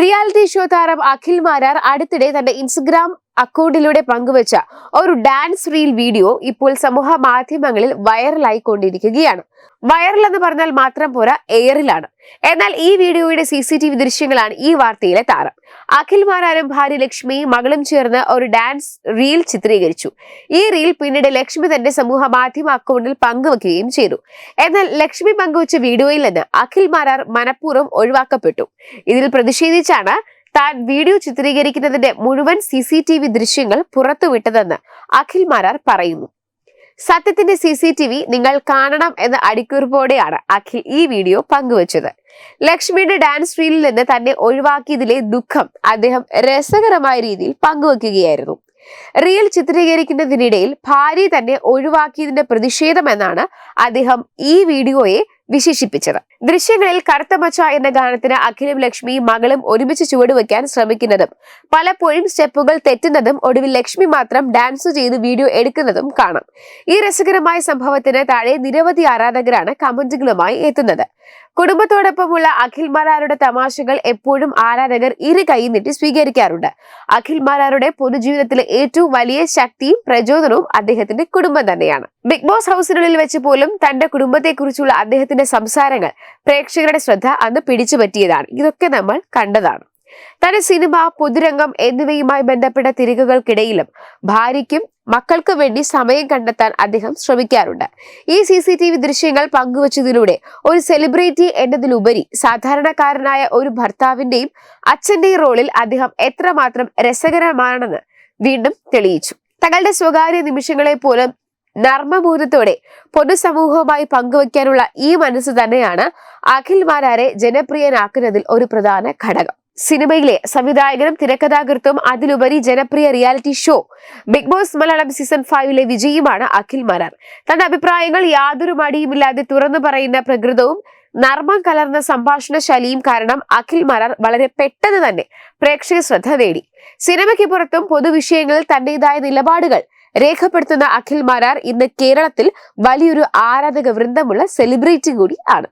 Reality show താരം അഖിൽ മാരാർ അടുത്തിടെ തന്റെ ഇൻസ്റ്റഗ്രാം അക്കൗണ്ടിലൂടെ പങ്കുവച്ച ഒരു ഡാൻസ് റീൽ വീഡിയോ ഇപ്പോൾ സമൂഹ മാധ്യമങ്ങളിൽ വൈറലായി കൊണ്ടിരിക്കുകയാണ് വൈറൽ എന്ന് പറഞ്ഞാൽ മാത്രം പോരാ എയറിലാണ്. എന്നാൽ ഈ വീഡിയോയുടെ സി ദൃശ്യങ്ങളാണ് ഈ വാർത്തയിലെ താരം. അഖിൽ മാരാരും ഭാര്യ ലക്ഷ്മി മകളും ചേർന്ന് ഒരു ഡാൻസ് റീൽ ചിത്രീകരിച്ചു. ഈ റീൽ പിന്നീട് ലക്ഷ്മി തന്റെ സമൂഹ മാധ്യമ അക്കൗണ്ടിൽ പങ്കുവെക്കുകയും ചെയ്തു. എന്നാൽ ലക്ഷ്മി പങ്കുവച്ച വീഡിയോയിൽ നിന്ന് അഖിൽ മാരാർ മനഃപൂർവം ഒഴിവാക്കപ്പെട്ടു. ഇതിൽ പ്രതിഷേധിച്ചാണ് താൻ വീഡിയോ ചിത്രീകരിക്കുന്നതിന്റെ മുഴുവൻ സി സി ടി വി ദൃശ്യങ്ങൾ പുറത്തുവിട്ടതെന്ന് അഖിൽ മാരാർ പറയുന്നു. സത്യത്തിന്റെ സി സി ടി വി നിങ്ങൾ കാണണം എന്ന അടിക്കുറിപ്പോടെയാണ് അഖിൽ ഈ വീഡിയോ പങ്കുവച്ചത്. ലക്ഷ്മിയുടെ ഡാൻസ് റീലിൽ നിന്ന് തന്നെ ഒഴിവാക്കിയതിലെ ദുഃഖം അദ്ദേഹം രസകരമായ രീതിയിൽ പങ്കുവെക്കുകയായിരുന്നു. റീൽ ചിത്രീകരിക്കുന്നതിനിടയിൽ ഭാര്യ തന്നെ ഒഴിവാക്കിയതിന്റെ പ്രതിഷേധമെന്നാണ് അദ്ദേഹം ഈ വീഡിയോയെ വിശേഷിപ്പിച്ചത്. ദൃശ്യങ്ങളിൽ കറുത്ത മച്ച എന്ന ഗാനത്തിന് അഖിലും ലക്ഷ്മി മകളും ഒരുമിച്ച് ചുവടുവെക്കാൻ ശ്രമിക്കുന്നതും പലപ്പോഴും സ്റ്റെപ്പുകൾ തെറ്റുന്നതും ഒടുവിൽ ലക്ഷ്മി മാത്രം ഡാൻസ് ചെയ്ത് വീഡിയോ എടുക്കുന്നതും കാണാം. ഈ രസകരമായ സംഭവത്തിന് താഴെ നിരവധി ആരാധകരാണ് കമന്റുകളുമായി എത്തുന്നത്. കുടുംബത്തോടൊപ്പമുള്ള അഖിൽ മാരാരുടെ തമാശകൾ എപ്പോഴും ആരാധകർ ഇരു കൈ നീട്ടി സ്വീകരിക്കാറുണ്ട്. അഖിൽ മാരാരുടെ പൊതുജീവിതത്തിലെ ഏറ്റവും വലിയ ശക്തിയും പ്രചോദനവും അദ്ദേഹത്തിന്റെ കുടുംബം തന്നെയാണ്. ബിഗ് ബോസ് ഹൗസിനുള്ളിൽ വെച്ച് പോലും തന്റെ കുടുംബത്തെക്കുറിച്ചുള്ള അദ്ദേഹത്തിന്റെ സംസാരങ്ങൾ പ്രേക്ഷകരുടെ ശ്രദ്ധ അന്ന് പിടിച്ചു പറ്റിയതാണ്. ഇതൊക്കെ നമ്മൾ കണ്ടതാണ്. തന്റെ സിനിമ പൊതുരംഗം എന്നിവയുമായി ബന്ധപ്പെട്ട തിരികുകൾക്കിടയിലും ഭാര്യയ്ക്കും മക്കൾക്ക് വേണ്ടി സമയം കണ്ടെത്താൻ അദ്ദേഹം ശ്രമിക്കാറുണ്ട്. ഈ സി സി ടി വി ദൃശ്യങ്ങൾ പങ്കുവച്ചതിലൂടെ ഒരു സെലിബ്രിറ്റി എന്നതിലുപരി സാധാരണക്കാരനായ ഒരു ഭർത്താവിന്റെയും അച്ഛന്റെയും റോളിൽ അദ്ദേഹം എത്രമാത്രം രസകരമാണെന്ന് വീണ്ടും തെളിയിച്ചു. തങ്ങളുടെ സ്വകാര്യ നിമിഷങ്ങളെ പോലും നർമ്മബോധത്തോടെ പൊതുസമൂഹവുമായി പങ്കുവയ്ക്കാനുള്ള ഈ മനസ്സ് തന്നെയാണ് അഖിൽ മാരാരെ ജനപ്രിയനാക്കുന്നതിൽ ഒരു പ്രധാന ഘടകം. സിനിമയിലെ സംവിധായകനും തിരക്കഥാകൃത്തും അതിലുപരി ജനപ്രിയ reality show Big Boss Malayalam season ഫൈവിലെ വിജയിയുമാണ് അഖിൽ മാരാർ തന്റെ അഭിപ്രായങ്ങൾ യാതൊരു മടിയുമില്ലാതെ തുറന്നു പറയുന്ന പ്രകൃതവും നർമ്മം കലർന്ന സംഭാഷണ ശൈലിയും കാരണം അഖിൽ മാരാർ വളരെ പെട്ടെന്ന് തന്നെ പ്രേക്ഷക ശ്രദ്ധ നേടി. സിനിമയ്ക്ക് പുറത്തും പൊതുവിഷയങ്ങളിൽ തന്റേതായ നിലപാടുകൾ രേഖപ്പെടുത്തുന്ന അഖിൽ മാരാർ ഇന്ന് കേരളത്തിൽ വലിയൊരു ആരാധക വൃന്ദമുള്ള സെലിബ്രിറ്റി കൂടി ആണ്.